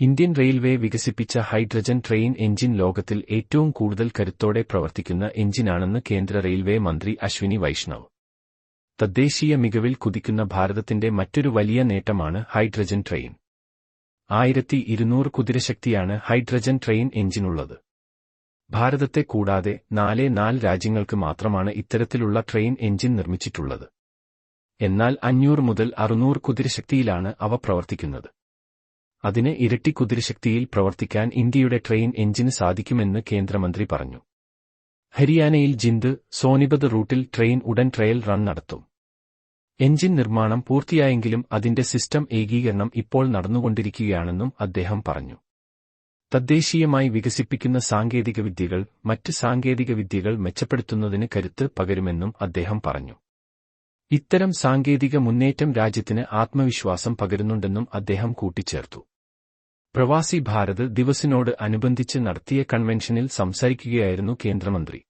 Indian railway വികസിപ്പിച്ച hydrogen train engine ലോകത്തിൽ ഏറ്റവും കൂടുതൽ കരുത്തോടെ പ്രവർത്തിക്കുന്ന എഞ്ചിനാണെന്ന് കേന്ദ്ര റെയിൽവേ മന്ത്രി അശ്വിനി വൈഷ്ണവ്. തദ്ദേശീയ മികവിൽ കുതിക്കുന്ന ഭാരതത്തിന്റെ മറ്റൊരു വലിയ നേട്ടമാണ് ഹൈഡ്രജൻ ട്രെയിൻ. ആയിരത്തി ഇരുന്നൂറ് കുതിരശക്തിയാണ് ഹൈഡ്രജൻ ട്രെയിൻ എഞ്ചിനുള്ളത് ഭാരതത്തെ കൂടാതെ നാലേ നാല് രാജ്യങ്ങൾക്ക് മാത്രമാണ് ഇത്തരത്തിലുള്ള ട്രെയിൻ എഞ്ചിൻ നിർമ്മിച്ചിട്ടുള്ളത്. എന്നാൽ അഞ്ഞൂറ് മുതൽ അറുന്നൂറ് കുതിരശക്തിയിലാണ് അവ പ്രവർത്തിക്കുന്നത്. അതിന് ഇരട്ടി കുതിരശക്തിയിൽ പ്രവർത്തിക്കാൻ ഇന്ത്യയുടെ ട്രെയിൻ എഞ്ചിന് സാധിക്കുമെന്ന് കേന്ദ്രമന്ത്രി പറഞ്ഞു. ഹരിയാനയിൽ ജിന്ദ് സോനിപത് റൂട്ടിൽ ട്രെയിൻ ഉടൻ ട്രയൽ റൺ നടത്തും. എഞ്ചിൻ നിർമ്മാണം പൂർത്തിയായെങ്കിലും അതിന്റെ സിസ്റ്റം ഏകീകരണം ഇപ്പോൾ നടന്നുകൊണ്ടിരിക്കുകയാണെന്നും അദ്ദേഹം പറഞ്ഞു. തദ്ദേശീയമായി വികസിപ്പിക്കുന്ന സാങ്കേതികവിദ്യകൾ മറ്റ് സാങ്കേതികവിദ്യകൾ മെച്ചപ്പെടുത്തുന്നതിന് കരുത്ത് പകരുമെന്നും അദ്ദേഹം പറഞ്ഞു. ഇത്തരം സാങ്കേതിക മുന്നേറ്റം രാജ്യത്തിന് ആത്മവിശ്വാസം പകരുന്നുണ്ടെന്നും അദ്ദേഹം കൂട്ടിച്ചേർത്തു. പ്രവാസി ഭാരത് ദിവസിനോട് അനുബന്ധിച്ച് നടത്തിയ കൺവെൻഷനിൽ സംസാരിക്കുകയായിരുന്നു കേന്ദ്രമന്ത്രി.